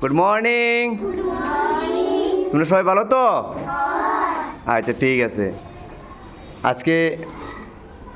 Good morning তোমরা সবাই ভালো তো? আচ্ছা ঠিক আছে। আজকে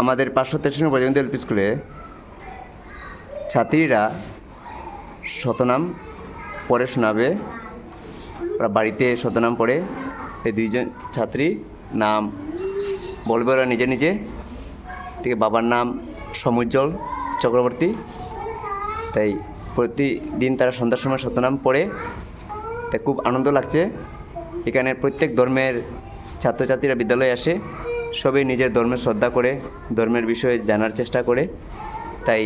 আমাদের পাঁচশো তেষট্টি পর্যন্ত এলপি স্কুলে ছাত্রীরা শতনাম পড়ে শোনাবে। ওরা বাড়িতে শতনাম পড়ে। এই দুইজন ছাত্রী নাম বলবে ওরা নিজে নিজে। ঠিক বাবার নাম সমুজ্জ্বল চক্রবর্তী। তাই প্রতিদিন তারা সন্ধ্যার সময় শতনাম পড়ে। তাই খুব আনন্দ লাগছে। এখানে প্রত্যেক ধর্মের ছাত্রছাত্রীরা বিদ্যালয়ে আসে। সবাই নিজের ধর্মের শ্রদ্ধা করে, ধর্মের বিষয়ে জানার চেষ্টা করে। তাই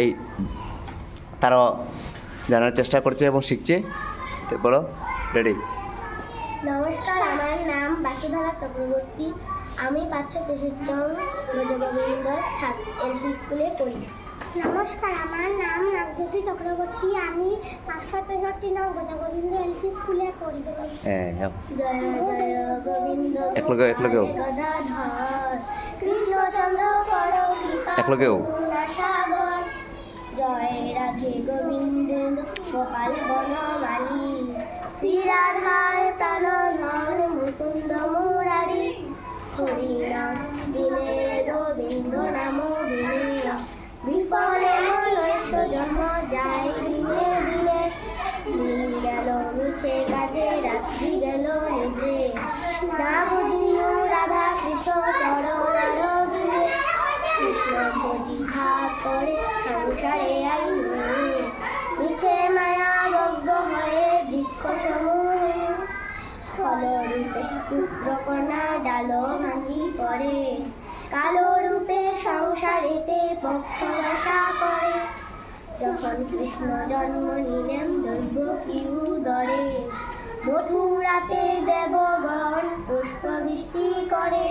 এই তারাও জানার চেষ্টা করছে এবং শিখছে। তো বলো, রেডি? নমস্কার, আমার নাম বাসুধারা চক্রবর্তী। আমি পাঁচশো তেষট্টি ব্রজগোবিন্দ এলপি স্কুলে পড়ি। নমস্কার আমার নাম নাগজ্যোতি চক্রবর্তী। আমি পাঁচশো তেষট্টি নং ব্রজগোবিন্দ এলপি স্কুলে পড়ি হ্যাঁ হ্যাঁ। জয় জয় গোবিন্দ একলগে, একলগে হোক। গদাধর। কৃষ্ণচন্দ্র কর কৃপা একলগে সাগর জয় রাধে গোবিন্দ গোপাল বনমালী। শ্রী রাধার প্রাণধর মুকুন্দ মুরারি। বিনে গোবিন্দ নাম বিনে কন্যা ডালো ভাঙি পড়ে। কালো রূপে সংসারেতে পক্ষ বাসা করে। যখন কৃষ্ণ জন্ম নিলেন, দৈব কিউ উদরে মথুরাতে দেবগণ পুষ্প বৃষ্টি করে।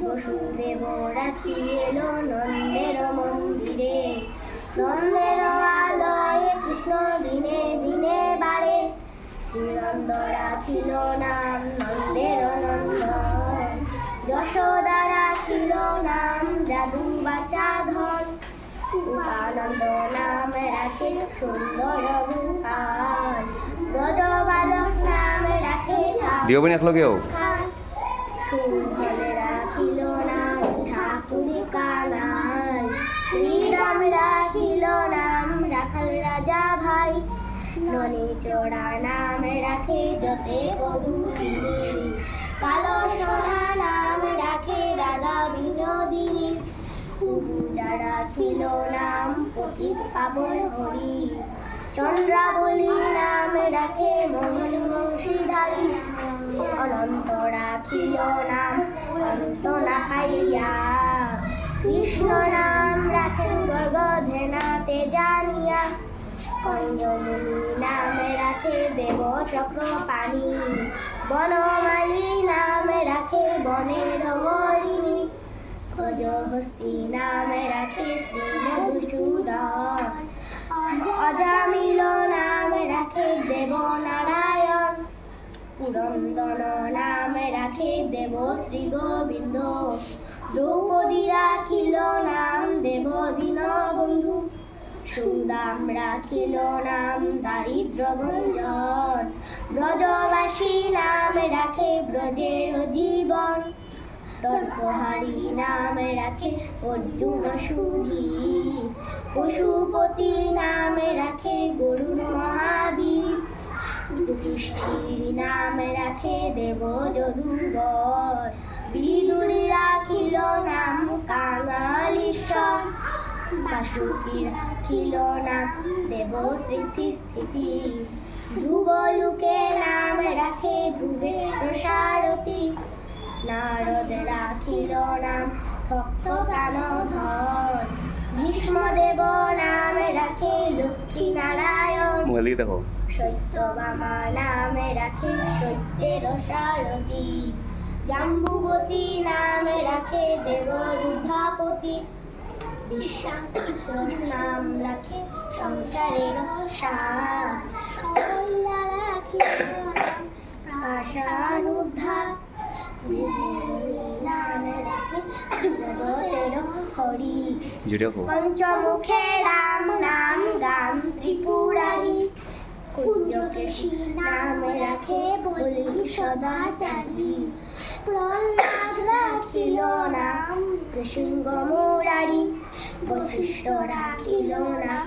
বসুদেব রাখি এলো নন্দের মন্দিরে। নন্দের আলয়ে কৃষ্ণ দিনে দিনে শ্রীনন্দ রাখিল নাম নন্দের নন্দন যশোদা রাখিল নাম জাদু বাচা ধন উপানন্দ নাম রাখে সুন্দর গোপাল ব্রজ বালক নাম রাখে দিওবেন একলগে হোক শুভলে রাখিল নাম, ঠাকুরি কানাই। শ্রীরাম রাখিল নাম, রাখাল রাজা ভাই। ননি চোরা নাম রাখে যতে তিনি। কালো সোনা নাম রাখে রাধা বিনোদিনী। পূজা রাখিল নাম পতিত পাবন হরি। চন্দ্রাবলী নাম রাখে মোহন বংশীধারী অনন্ত রাখিল নাম অন্ত না পাইয়া কৃষ্ণ নাম রাখেন গর্গধেনাতে জানিয়া কঞ্জমুনি নামে রাখে দেব চক্র পানি। নামে রাখে বনের হরিণী। গজহস্তি নামে রাখে শ্রী মধুসূদন অজামিল নামে রাখে দেব নারায়ণ। পুরন্দন নামে রাখে দেব শ্রী গোবিন্দ। দ্রৌপদী রাখিল নাম দেব দীন বন্ধু সুদাম রাখিল নাম দারিদ্র ভঞ্জন। ব্রজবাসী নাম রাখে ব্রজের জীবন। তর্কহারি নাম রাখে অর্জুন সুধী। পশুপতি নাম রাখে গরুণ মহাবীর। যুধিষ্ঠির নাম রাখে দেব যদুবর। বিদুরি রাখিল নাম কাঙালীশ্বর। বাসুকি রাখিল নাম দেব সৃষ্টি স্থিতি। ধ্রুব লোকে নাম রাখে ধ্রুবের সারথী নারদ রাখিল নাম ভক্ত প্রাণধর। ভীষ্মদেব নাম রাখে লক্ষ্মী নারায়ণ। সত্যবামা নামে রাখে সত্যের সারথী জাম্বুবতী নামে রাখে দেব যুদ্ধাপতি। বিশ্বামিত্র নাম রাখে সংসারের সাল্লা রাখি উদ্ধার নামে রাখে হরি পঞ্চমুখে রাম নাম গাম ত্রিপুরারি। নাম রাখে বলি সদাচারী প্রহ্লাদ রাখিল নাম মুরারি বশিষ্ঠ রাখিল নাম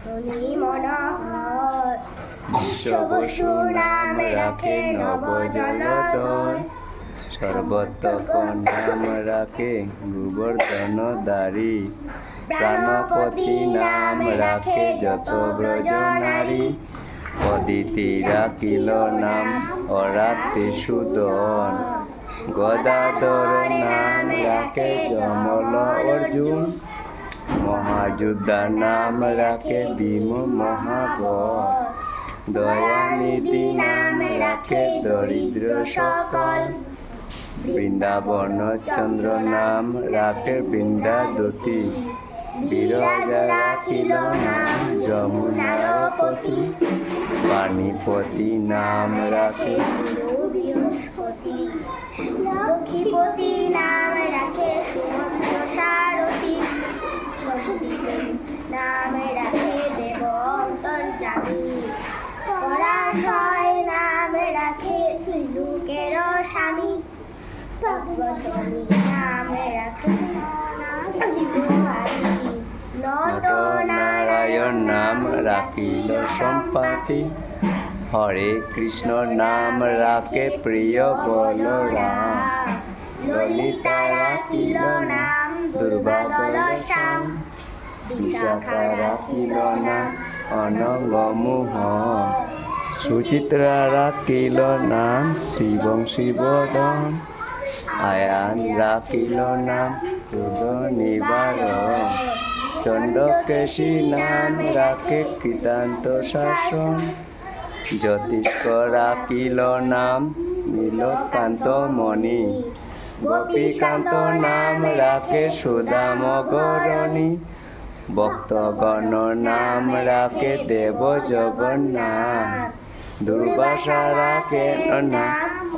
ফণি মনোহর। বিশ্ব বসু নাম রাখে নবজলধর সর্বতক নাম রাখে গোবর্ধন দারি প্রাণপতি নাম রাখে যত ব্রজ নারী অদিতি রাখিল নাম, অরাতি সুদন গদাধর নাম রাখে যমল অর্জুন। মহাযোদ্ধা নাম রাখে ভীম মহাবল দয়ানিধি নাম রাখে দরিদ্র সকল। বৃন্দাবন চন্দ্র নাম রাখে বৃন্দাদতী। বিরজা রাখিল নাম যমুনার পতি পানিপতি নাম রাখে বৃহস্পতি লক্ষ্মীপতি নাম রাখে সুমন্ত সারথী নাম রাখে দেব অন্তর্যামী পরাশয় নাম রাখে ত্রিলোকের স্বামী ভগবতী নাম রাখে নট নারায়ণ নাম রাখিল সম্পাতি। হরে কৃষ্ণ নাম রাখে প্রিয় বলরাম। ললিতা রাখিল নাম, দুর্বাদল শ্যাম। বিশাখা রাখিল নাম অনঙ্গমুহ সুচিত্রা রাখিল নাম শিবং শিবদম। আয়ান রাখিল নাম রুদ নিবারণ চণ্ডকেশী নাম রাখে কৃতান্ত শাসন। জ্যোতিষ্ক রাখিল নাম নীলকান্ত মণি। গোপীকান্ত নাম রাখে সুদাম গরণী ভক্তগণ নাম রাখে দেব জগন্নাথ দুর্বাসা রাখে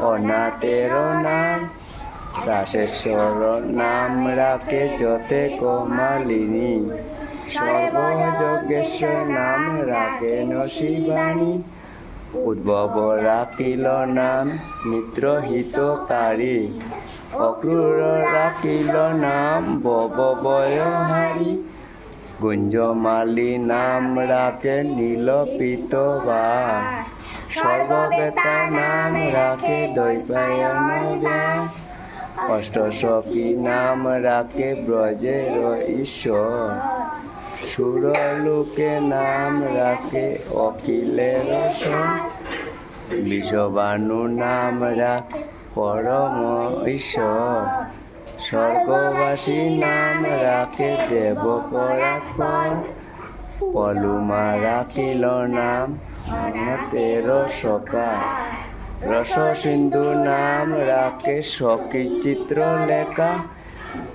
অনাথের নাম রাশেশ্বর নাম রাখে যতে কমালিনী। সর্বযোগেশ্বর নাম রাখে শিবানী উদ্ভব রাখিল নাম মিত্র হিতকারী। অক্রূর রাখিল নাম ববয়হারী গুঞ্জমালী নাম রাখে নীলপিত বাস সর্ববেতা নাম রাখে দৈপায়ন ব্যাস অষ্টসখী নাম রাখে ব্রজের ঈশ্বর। সুরলোকে নাম রাখে অখিলের বিষবাণু নাম রাখে পরম ঈশ্বর। স্বর্গবাসী নাম রাখে দেব পরাৎপর পলুমা রাখিল নাম অনতের সকা রস সিন্ধু নাম সখী চিত্র লেখা।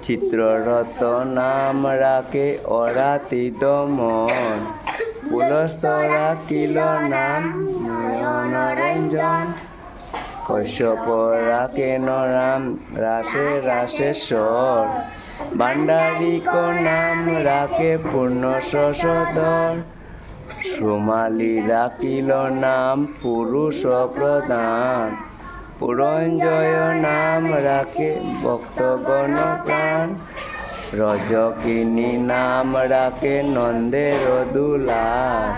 চিত্ররত নাম রাখে অরাতি দমন পুলস্ত রাখিল নাম নয়নরঞ্জন কশ্যপ রাখে নরাম রাসে রাসেশ্বর ভাণ্ডারিক নাম রাখে পূর্ণ শশধর সোমালি রাখিল নাম পুরুষ প্রধান। পুরঞ্জয় নাম রাখে ভক্তগণ প্রাণ। রজকিনী নাম রাখে নন্দের দুলাল।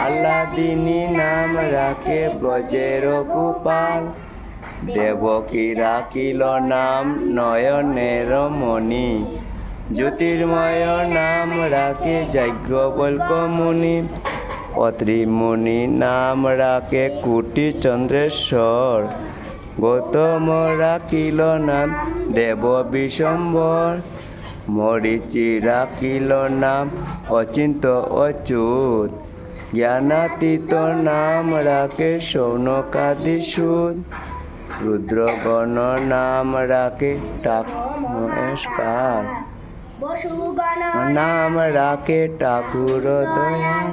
আল্লাদিনী নাম রাখে ব্রজের গোপাল। দেবকী রাখিল নাম নয়নের মণি। জ্যোতির্ময় নাম রাখে যাজ্ঞবল্ক মুনি। অত্রিমুনি নাম রাখে কুটি চন্দ্রেশ্বর। গৌতম রাখিল নাম দেব বিশম্বর। মরিচি রাখিল নাম অচিন্ত অচ্যুত। জ্ঞানাতীত নাম রাখে সৌনকাদি সুদ রুদ্রগণ নাম রাখে টাক নাম রাখে ঠাকুর দয়াল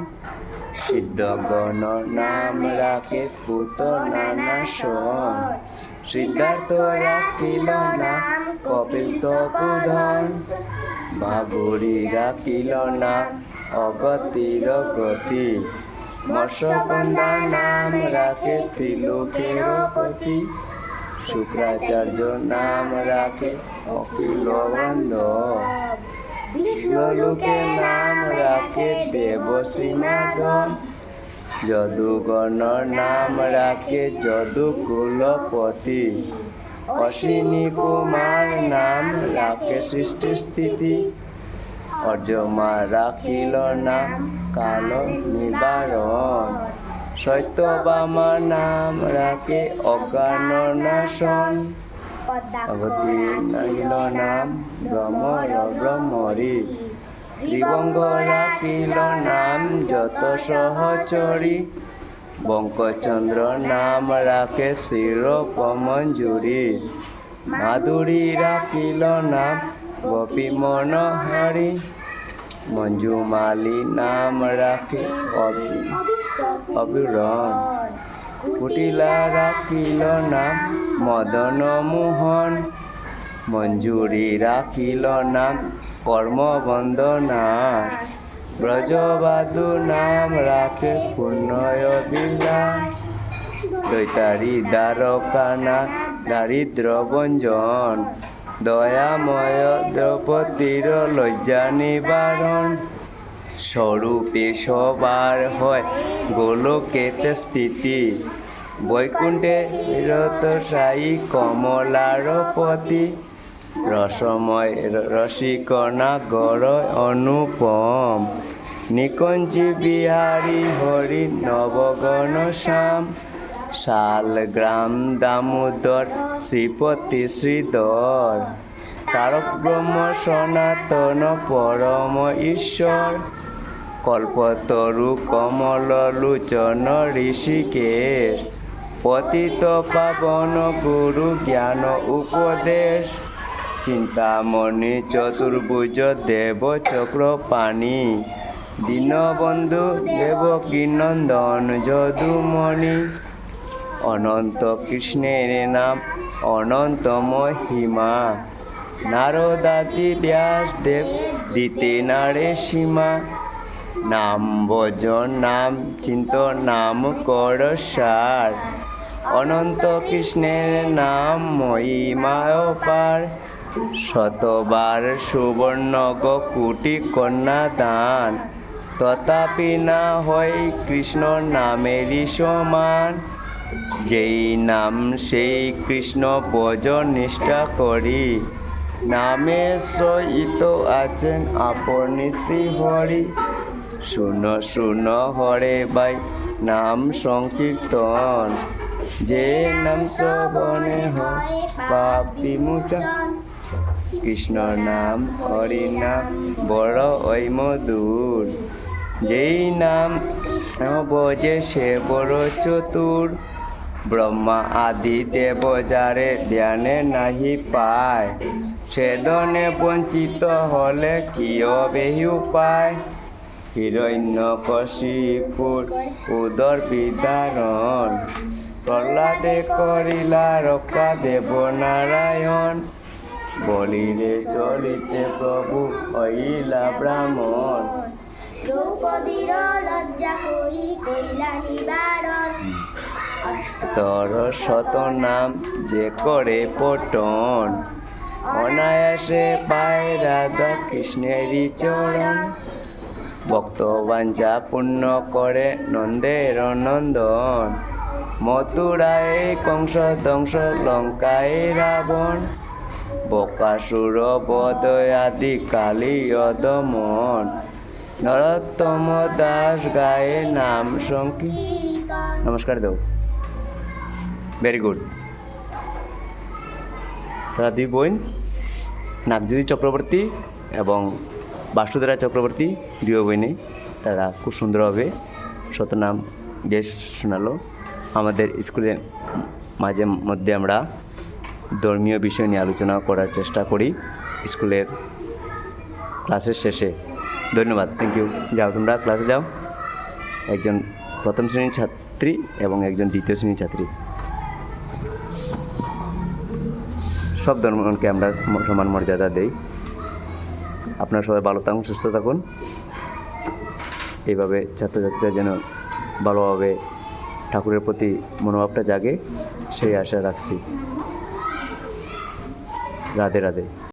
সিদ্ধগণ নাম রাখে পুত নানা সন সিদ্ধার্থ রাখিল নাম, কপিল তপুধন বাবুরি রাখিল নাম, অগতির গতি। মৎস্যগন্ধা নাম রাখে ত্রিলোকের পতি। শুক্রাচার্য নাম রাখে অখিল বিষ্ণুলোকে নাম রাখে দেবশ্রী মাধব যদুগণর নাম রাখে যদুকুলপতি। অশ্বিনী কুমার নাম রাখে সৃষ্টি স্থিতি অর্জমা রাখিল নাম কাল নিবারণ। সত্যবামা নাম রাখে অজ্ঞান নাশন অবধি নাহিল নাম ব্রহ্মর ব্রহ্মরি ত্রিবঙ্গ রাখিল নাম যত সহচরী বঙ্কচন্দ্র নাম রাখে শিরোপমঞ্জুরি মাধুরী রাখিল নাম গোপী মনোহরি মঞ্জুমালি নাম রাখে অভি কুটিলা রাখিল নাম মদন মোহন। মঞ্জুরি রাখিল নাম কর্মবন্দনা ব্রজবাদু নাম রাখে পুণ্যয় বিলাস দৈতারি দ্বারকানা দারিদ্র ভঞ্জন। দয়াময় দ্রৌপদীর লজ্জা নিবারণ। স্বরূপে সবার হয়। গোলকেতে স্থিতি। বৈকুণ্ঠে রত সাই কমলার পতি। রসময় রসিকনা গড় অনুপম। নিকঞ্জি বিহারী হরি নবগণ শ্যাম শালগ্রাম দামোদর শ্রীপতি শ্রীধর। তারক ব্রহ্ম সনাতন পরম ঈশ্বর। কল্পতরু কমল লোচন ঋষিকেশ। পতিত পাবন গুরু জ্ঞান উপদেশ। চিন্তামণি চতুর্ভুজ দেব চক্র পাণি। দীনবন্ধু দেবকী নন্দন যদুমণি। অনন্ত কৃষ্ণের নাম অনন্ত মহিমা নারদাদি ব্যাস দেব দিতে নারে সীমা। নাম ভজন নাম চিন্ত, নাম কর সার। অনন্ত কৃষ্ণের নাম মহিমা পার। শতবার সুবর্ণ কোটি কন্যা দান। তথাপি না হয় কৃষ্ণ নামেরই সমান। যেই নাম সেই কৃষ্ণ ভজন নিষ্ঠা করি। নামে সহিত আছেন আপনি শ্রী হরি। শুন শুন, হরে বাই নাম সংকীর্তন। যে নাম শ্রবণে হয় পাপ বিমোচন কৃষ্ণ নাম হরি নাম বড় ওই মধুর। যেই নাম বোঝে সে বড় চতুর। ব্রহ্মা আদি দেব যারে ধ্যানে নাহি পায়। ছেদনে বঞ্চিত হলে কি বেহি উপায়? হিরণ্য কশিপুর উদর বিদারণ। প্রহ্লাদে করিলা রক্ষা দেব নারায়ণ। বলিরে চলিতে প্রভু হইলা ব্রাহ্মণ। দ্রৌপদীর লজ্জা করি কইলা নিবারণ। তর শত নাম যে করে পটন অনায়াসে পায় রাধা কৃষ্ণেরই চরণ। ভক্তবাঞ্ছা পূর্ণ করে নন্দের নন্দন। মথুরায় কংস ধ্বংস, লঙ্কায় রাবণ। বকাসুর বদয় আদি কালী দমন নরোত্তম দাস গায়ে নাম সংকী নমস্কার দেও ভেরি গুড তারা দুই বোন নাগজুরি চক্রবর্তী এবং বাসুধারা চক্রবর্তী দুই বইনে। তারা খুব সুন্দরভাবে শতনাম গেয়ে শোনালো। আমাদের স্কুলের মাঝে মধ্যে আমরা ধর্মীয় বিষয় নিয়ে আলোচনা করার চেষ্টা করি স্কুলের ক্লাসের শেষে। ধন্যবাদ থ্যাংক ইউ যাও তোমরা ক্লাসে যাও। একজন প্রথম শ্রেণির ছাত্রী এবং একজন দ্বিতীয় শ্রেণির ছাত্রী। সব ধর্মকে আমরা সমান মর্যাদা দেই। আপনারা সবাই ভালো থাকুন, সুস্থ থাকুন। এইভাবে ছাত্রছাত্রীরা যেন ভালোভাবে ঠাকুরের প্রতি মনোভাবটা জাগে, সেই আশা রাখছি। রাধে রাধে।